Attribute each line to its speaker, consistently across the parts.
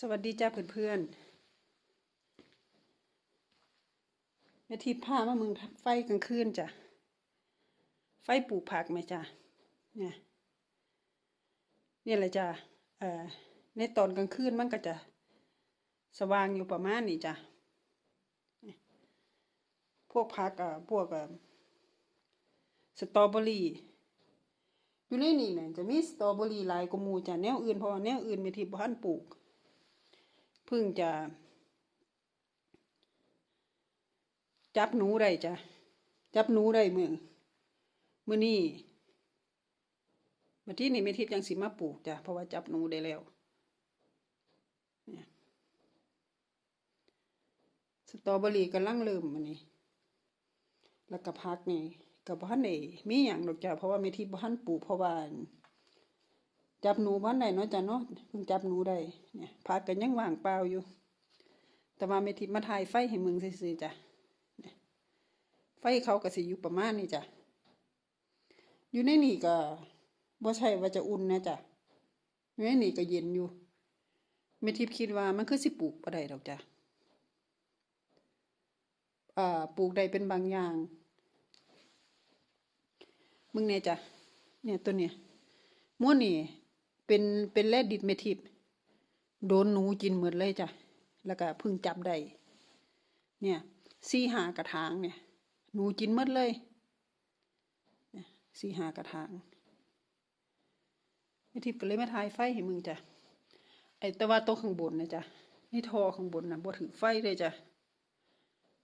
Speaker 1: สวัสดีจ้าเพื่อนๆแม่ทิพย์พามามึงไฟกลางคืนจ้ะ ไฟปลูกผักไหมจ้ะ เนี่ย เนี่ยแหละจ้ะเอ่อในตอนกลางคืนมันก็จะสว่างอยู่ประมาณนี้จ้ะ พวกผักอะพวกอะสตรอเบอรี่อยู่ในนี่เนี่ยจะมีสตรอเบอรี่หลายกว่ามูจ้ะ แนวอื่นเพราะว่าแนวอื่นแม่ทิพย์บ่ทันปลูก เพิ่งจะ จับหนูได้จ้ะ จับหนูได้มือมือนี่มาที่นี่ไม่ทิพย์ยังสิมาปลูกจ้ะ เพราะว่าจับหนูได้แล้วนี่สตรอเบอรี่กำลังเริ่มมันนี่แล้วก็พักนี่กับบ้านเอมีอย่างดอกจ้ะเพราะว่าไม่ทิพย์บ้านปลูกเพราะว่า จับหนูบ้านไหนเนาะจ้ะเนาะเพิ่งจับหนูได้เนี่ยพักกันยังว่างเปล่าอยู่ แต่ว่าไม่ทิมาถ่ายไฟให้มึงซื่อๆจ้ะไฟเขาก็สิอยู่ประมาณนี้จ้ะอยู่ในนี่ก็บ่ใช่ว่าจะอุ่นนะจ้ะอยู่ในนี่ก็เย็นอยู่ไม่ทิพคิดว่ามันคือสิปลูกบ่ได้ดอกจ้ะอ่าปลูกได้เป็นบางอย่าง มึงเนี่ยจ้ะเนี่ยตัวเนี่ยม้วนนี่ เป็นเป็นแร่ดิดเมทิพย์โดนหนูกินเหมดเลยจ้ะ แล้วก็พึ่งจับได้ เนี่ยสี่หากระถางเนี่ย หนูกินหมดเลยเนี่ยสี่หากระถางเมทิพย์ก็เลยมาทายไฟให้มึงจ้ะ ไอ้แต่ว่าโต๊ะข้างบนนะจ้ะ นี่ทอข้างบนนะบ่ถือไฟเลยจ้ะ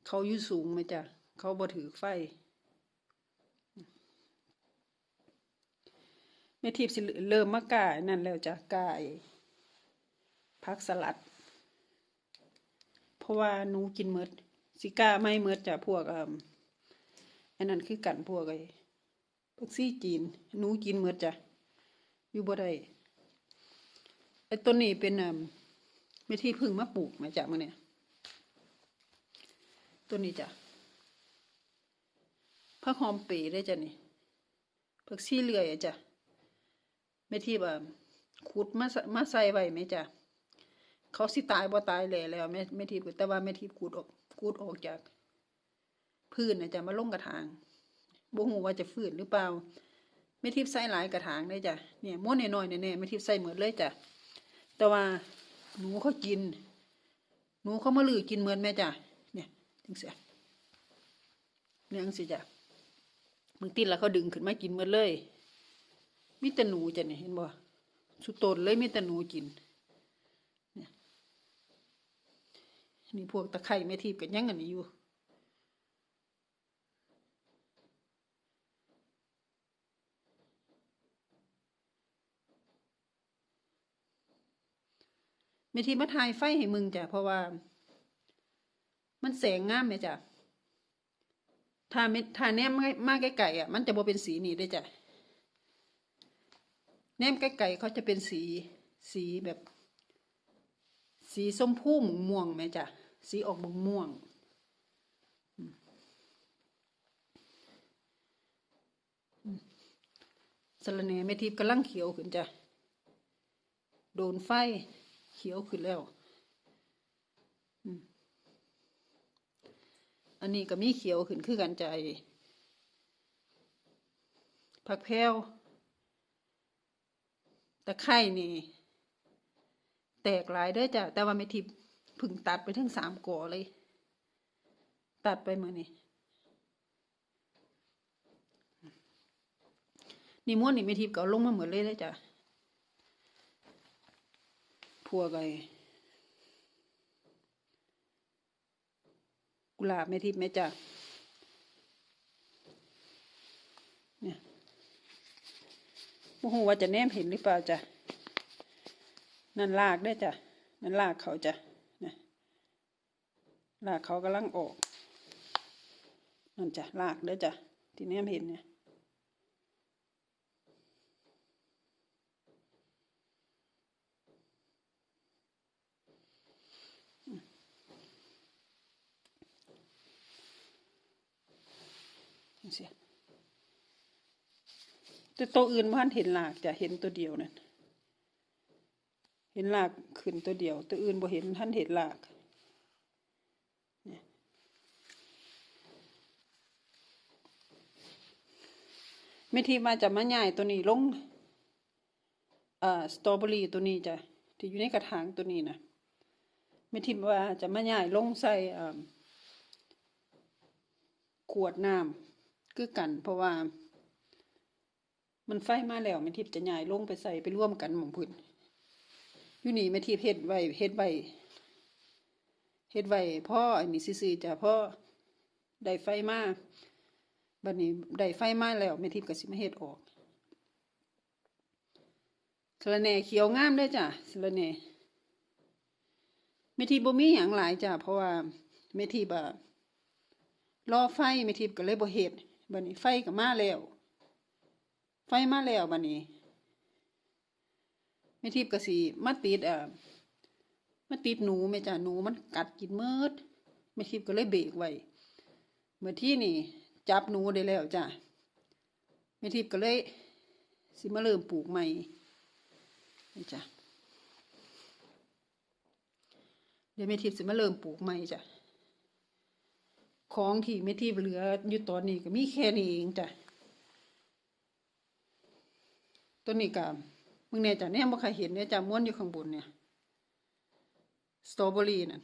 Speaker 1: เขาอยู่สูงไหมจ้ะ เขาบ่ถือไฟ แม่ทิพย์สิเริ่มมากายนั่นแล้วจ้ะกายพักสลัด เพราะว่าหนูกินเมดสิก้าไม่เมดจ้ะพวกอ่าอันนั้นคือกันพวกไอ้พวกซี่จีนหนูกินเมดจ้ะอยู่บ่ได้ไอ้ต้นนี้เป็นอ่าแม่ที่พึ่งมาปลูกมาจากมื่อเนี่ยต้นนี้จ้ะผักหอมป๋ได้จ้ะนี่ผักซี่เลื่อยจ้ะ แม่ที่แบบขุดมาใส่มาใส่ไว้ไหมจ้ะเขาสิตายบ่ตายเลยแล้วแม่แม่ที่แต่ว่าแม่ที่ขุดออกขุดออกจาก พื้นนะจ้ะมาลงกระถางบ่ฮู้ว่าจะฟื้นหรือเปล่าแม่ทิพใส่หลายกระถางเลยจ้ะเนี่ยม้วนน้อยๆแน่ๆแม่ทิพใส่หมดเลยจ้ะแต่ว่าหนูเขากิน หนูเขามาลือกินเหมือนแม่จ้ะเนี่ยจังซี่เนี่ยจังซี่จ้ะมึงติดแล้วเขาดึงขึ้นมากินเหมดเลย มีแต่หนูจ้ะเนี่ยเห็นบ่สุดโตนเลยมีแต่หนูกินเนี่ยนี่พวกตะไคร่แม่ทิพย์กันยังอันนี้อยู่แม่ทิพย์มาถ่ายไฟให้มึงจ้ะเพราะว่า มันแสงงามไหมจ้ะถ้าเม็ดถ้าแนมมากไกลๆอะ มันจะบ่เป็นสีนี้ได้จ้ะ แนมไก่ๆเขาจะเป็นสีสีแบบ สีส้มพู่มม่วงไหมจ้ะสีออกม่วงมอืมสะระแหน่แม่ทิพย์กำลังเขียวขึ้นจ้ะ โดนไฟเขียวขึ้นแล้วอันนี้ก็มีเขียวขึ้นคือกันใจผักแพรว ตะไคร่นี่ แตกหลายเด้อจ้ะ แต่ว่าไม่ทิพพึ่งตัดไปถึงสามก่อเลย ตัดไปเมื่อนี่นี่ม้วนนี่ไม่ทิพก็ลงมาเหมือนเลยเลยจ้ะพัวกไอ้กุหลาบไม่ทิพย์แม่จ้ะเนี่ย โมโหว่าจะแนมเห็นหรือเปล่าจ้ะนั่นลากได้จ้ะนั่นลากเขาจ้ะนะลากเขากำลังออกนั่นจ้ะลากได้จ้ะที่แนมเห็นเนี่ยเสีย แต่ตัวอื่นบ้านเห็นหลากจะเห็นตัวเดียวนั่นเห็นรากขึ้นตัวเดียว ตัวอื่นบ่เห็นท่านเห็นรากเนี่ยแม่ทีมาจะมาย่ายตัวนี้ลงเอ่อสตรอเบอรี่ตัวนี้จะที่อยู่ในกระถางตัวนี้นะแม่ทีว่าจะมาย่ายลงใส่เอ่อขวดน้ำคือกันเพราะว่า มันไฟมาแล้วแม่ทิพย์จะย้ายลงไปใส่ไปร่วมกันหม่องพุ่นอยู่นี่แม่ทิพย์เฮ็ดไว้เฮ็ดไว้เฮ็ดไว้พ่ออันนี้ซื่อๆจ้ะพ่อได้ไฟมาบัดนี้ได้ไฟมาแล้วแม่ทิพย์ก็สิมาเฮ็ดออกสะระแหน่เขียวงามเด้จ้ะสะระแหน่แม่ทิพย์บ่มีหยังหลายจ้ะเพราะว่าแม่ทิพย์อะรอไฟแม่ทิพย์ก็เลยบ่เฮ็ดบัดนี้ไฟก็มาแล้ว ไฟมาแล้วบัดนี้แม่ทิพย์ก็สิมาติดเอ่อมาติดหนูแม่จ้ะหนูมันกัดกินมิดแม่ทิพย์ก็เลยเบรกไว้เมื่อที่นี่ จับหนูได้แล้วจ้ะแม่ทิพย์ก็เลยสิมาเริ่มปลูกใหม่นี่จ้ะเดี๋ยวแม่ทิพย์สิมาเริ่มปลูกใหม่จ้ะ ของที่แม่ทิพย์เหลืออยู่ตอนนี้ก็มีแค่นี้เองจ้ะ ต้นนี้ก็มึงเนี่ยจ้ะเนี่ยบ่ใครเห็นเนี่ยจ้ะม้วนอยู่ข้างบนเนี่ยสตรอเบอรี่นั่น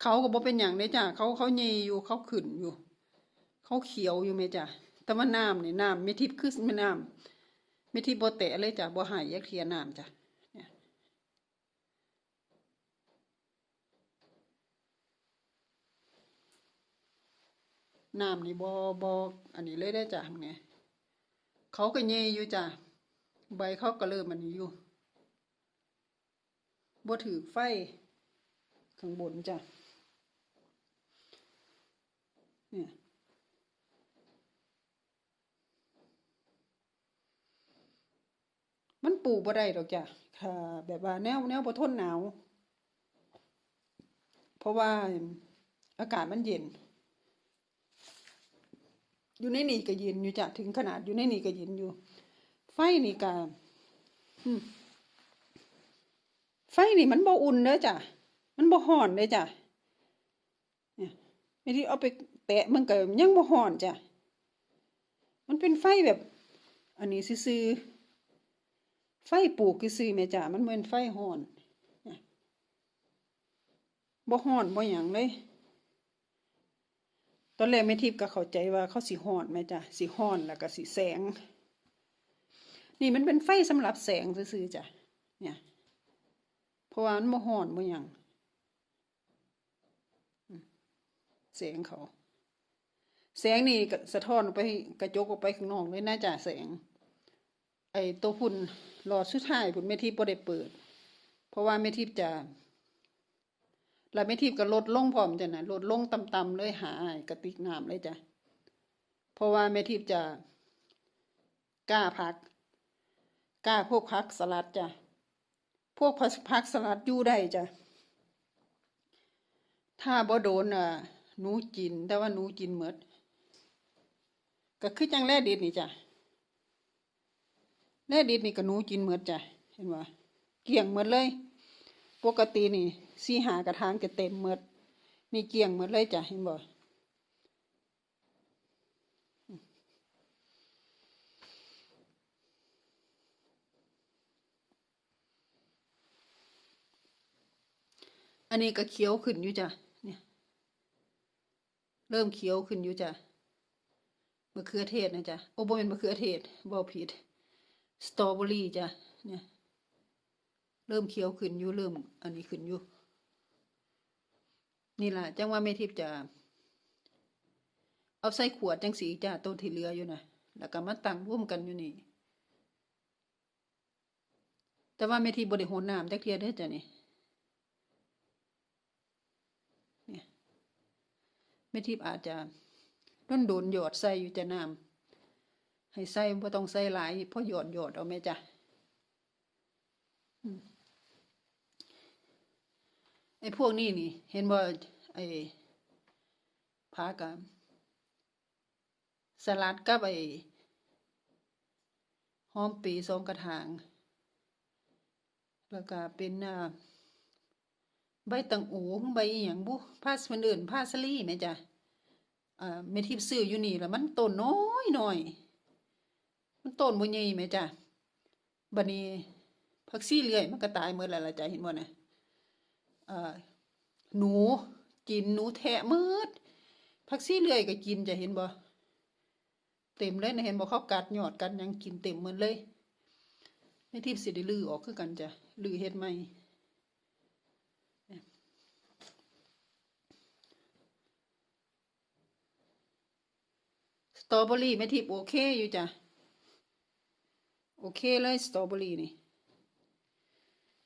Speaker 1: เขาก็บ่เป็นหยังเนี่ยจ้ะเขาเขาเยอยู่เขาขึ้นอยู่ เขาเขียวอยู่แม่จ้ะแต่ว่าน้ำเนี่ยน้ำไม่ทิพย์คือไม่น้ำไม่ทิพย์บ่แตะเลยจ้ะบ่หายแยกเทียน้ำจ้ะเนี่ยน้ำนี่บ่บ่อันนี้เลยได้จ้ะเนี่ยเขาก็เยอยู่จ้ะ ใบเขาก็เริ่มอันนี้อยู่บ่ถือไฟข้างบนจ้ะ เนี่ย มันปลูกบ่ได้ดอกจ้ะ ค่ะ แบบว่าแนวแนวบ่ทนหนาว เพราะว่าอากาศมันเย็น อยู่ในนี่ก็เย็นอยู่จ้ะ ถึงขนาดอยู่ในนี่ก็เย็นอยู่ ไฟนี่ก็อืมไฟนี่มันบ่อุ่นเด้อจ้ะ มันบ่ร้อนเด้อจ้ะเนี่ยไม่ที่เอาไปแตะมันก็ยังบ่ร้อนจ้ะ มันเป็นไฟแบบ อันนี้ซื่อๆไฟปลูกซื่อแม่จ้ะ มันบ่เป็นไฟร้อนเนี่ยบ่ร้อนบ่หยังเลย ตอนแรกแม่ทิพย์ก็เข้าใจว่าเขาสิร้อนแม่จ้ะสิร้อนแล้วก็สิแสง นี่มันเป็นไฟสำหรับแสงซื่อๆจ้ะเนี่ยเพราะว่ามันบ่ฮ้อนบ่หยังแสงเขา แสงนี่สะท้อนออกไปกระจกออกไปข้างนอกเลยนะจ้ะแสง ไอ้ตัวพุ่นหลอดสุดท้ายพุ่นแม่ทิพย์บ่ได้เปิด เพราะว่าแม่ทิพย์จะแล้วแม่ทิพก็ลดลงพร้อมจ้ะนะลดลงต่ำๆเลยหาไอ้กระติกน้ำเลยจ้ะเพราะว่าแม่ทิพจะกล้าพัก กล้าพวกพักสลัดจ้ะ พวกพักสลัดอยู่ได้จ้ะ ถ้าบ่โดนอะหนูกิน แต่ว่าหนูกินเหมดก็คือจังแร่ดิดนี่จ้ะแร่ดิดนี่ก็หนูกินเหมดจ้ะ เห็นว่าเกี่ยงเหมดเลย ปกตินี่สี่หากระถางจะเต็มเหมดนี่เกี่ยงเหมดเลยจ้ะ เห็นบ่ อันนี้ก็เขียวขึ้นอยู่จ้ะเนี่ย เริ่มเขียวขึ้นอยู่จ้ะมะเขือเทศนะจ๊ะโอ้บเป็นมะเขือเทศบ่ผิดสตรอเบอรี่จ้ะเนี่ย เริ่มเขียวขึ้นอยู่เริ่ม อันนี้ขึ้นอยู่นี่ล่ะจังว่าแม่ทิพจะเอาใส่ขวดจังสีจ้ะต้นที่เหลืออยู่นะแล้วก็มาตั้งร่วมกันอยู่นี่ แต่ว่าแม่ทิพบ่ได้โหนน้ำจักเทียเด้จ้ะนี่ เนี่ย แม่ทิพย์อาจจะต้นโดนหยอดใส่อยู่จะน้ำให้ใส่บ่ต้องใส่หลายเพราะหยอดหยอดเอาแม่จ้ะไอ้พวกนี้นี่ เห็นบ่ไอ้พากับสลัดกับไอ้หอมปีสองกระถาง แล้วก็เป็นอ่า ใบตังอูใบอหย่างบุพาสมันอื่นพาสลีแม่จ้ะอ่าเมทิพซื้ออยู่นี่แล้วมันต้นน้อยหน่อย มันต้นบ่ใหญ่แม่จ้ะบัดนี้ผักซี่เลื่อยมันก็ตายหมดแล้วล่ะจ้ะเห็นบ่น่ะอ่าหนูกินหนูแทะมืดผักซี่เลื่อยก็กินจะเห็นบ่เต็มเลยนะเห็นบ่เขากัดหยอดกันยังกินเต็มเหมดเลยแม่ทิพสิได้ลือออกคือกันจ้ะลือเฮ็ดใหม่ ตรอเบอรี่แม่ทิพโอเคอยู่จ้ะ โอเคเลยสตรอเบอรี่นี่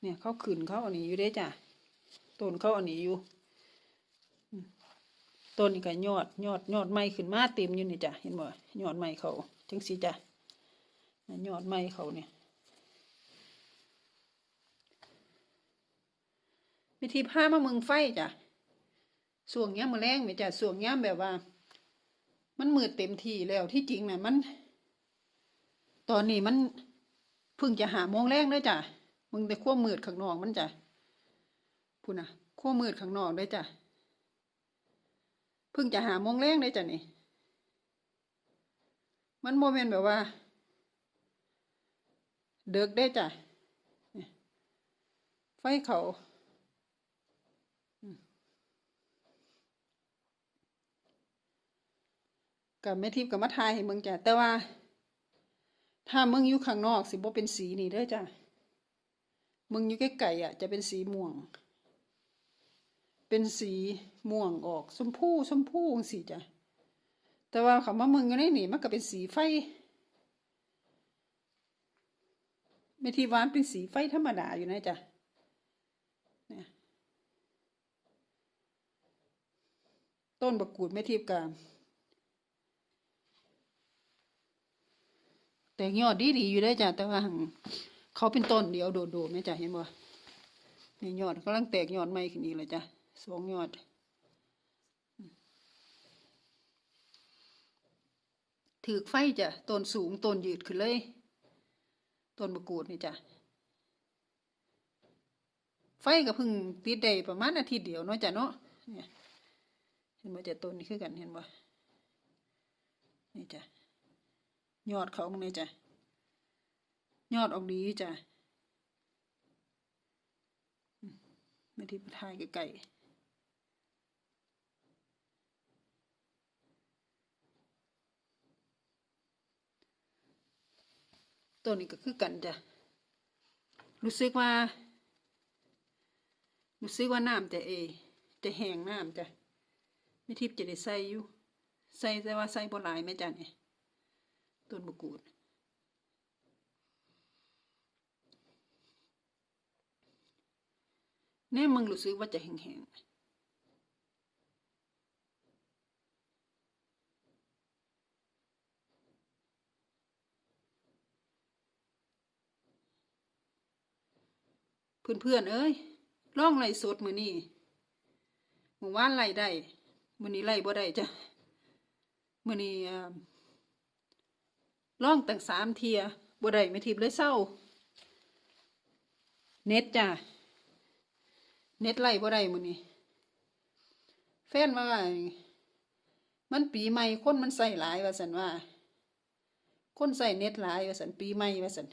Speaker 1: เนี่ยเขาขืนเขาอันนี้อยู่เด้จ้ะต้นเขาอันนี้อยู่ต้นนี้ก็ยอดยอดยอดใหม่ขึ้นมาเต็มอยู่นี่จ้ะเห็นบ่ยอดใหม่เขาจังสิจ้ะยอดใหม่เขาเนี่ยวิธีพามามืองไฟจ้ะส่วงเนี้ยมือแรงไหมจ้ะส่วงเนี้ยแบบว่า มันมืดเต็มที่แล้วที่จริงน่ะมัน ตอนนี้มันเพิ่งจะหาโมงแรงเลยจ้ะมึงแต่ขั้วมืดข้างนอกมันจ้ะพูดนะขั้วมืดข้างนอกเลยจ้ะเพิ่งจะหาโมงแรงเลยจ้ะนี่ มันโมเมนต์แบบว่า เดึกได้จ้ะไฟเขาอืม กับแม่ทิพย์กับมาทายให้มึงจ้ะแต่ว่า ถ้ามึงอยู่ข้างนอกสิบ่เป็นสีนี่เด้อจ้ะมึงอยู่ใกล้ๆอะ จะเป็นสีม่วง เป็นสีม่วงออกชมพูชมพูจังซี่จ้ะแต่ว่าคำว่ามึงอยู่ในนี่มันก็เป็นสีไฟไม่ที่วานเป็นสีไฟธรรมดาอยู่นะจ้ะเนี่ยต้นบกูดไม่ทิพย์กับ แตกยอดดีดีอยู่ได้จ้ะแต่ว่าหั่นเขาเป็นต้นเดียวโดดๆไหมจ้ะเห็นบ่นี่ยอดกำลังแตกยอดใหม่ขึ้นอีกเลยจ้ะสองยอดถือไฟจ้ะต้นสูงต้นยืดขึ้นเลยต้นมะกรูดนี่จ้ะไฟก็เพิ่งติดได้ประมาณอาทิตย์เดียวเนาะจ้ะเนาะเนี่ยเห็นบ่จ้ะต้นนี้คือกันเห็นบ่นี่จ้ะ ยอดเขาเนี่จ้ะยอดออกดีจ้ะมไม่ที่ไปถ่ายไกลๆตัวนี้ก็คือกันจ้ะรู้สึกว่ารู้สึกว่าน้ำจะเอจะแห้งน้ำจ้ะไม่ทิพย์จะได้ใส่อยู่ใส่แต่ว่าใส่บ่หลายแม่จ้ะเนี่ย ต้นมะกรูดแน่มึงรู้สึกว่าจะแห้งๆเพื่อนๆเอ้ยล่องไล่สดมือนี่มื่อวานไล่ได้มือนี้ไล่บ่ได้จ้ะมือนี้อ่า ล่องตั้งสามเทียบ่ได้ไม่ทิพเลยเศร้า เน็ตจ้ะเน็ตไล่บ่ได้มื้อนี้แฟนว่ามันปีใหม่คนมันใส่หลายว่าซั่นว่า คนใส่เน็ตหลายว่าซั่นปีใหม่ว่าซั่น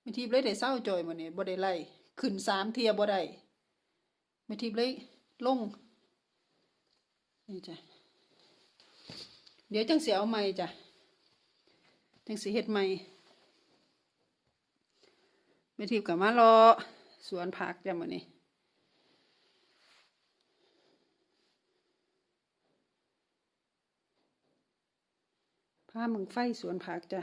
Speaker 1: ไม่ทิพเลยได้เศร้าจอยมื้อนี้บ่ได้ไล่ขึ้นสามเทียบ่ได้ไม่ทิพเลยลง นี่จ้ะ เดี๋ยวจังสีเอาใหม่จ้ะ จังสีเฮ็ดใหม่ไม่ทิพกับมารอสวนผักจ้ะมื้อนี้พามึงไฟสวนผักจ้ะ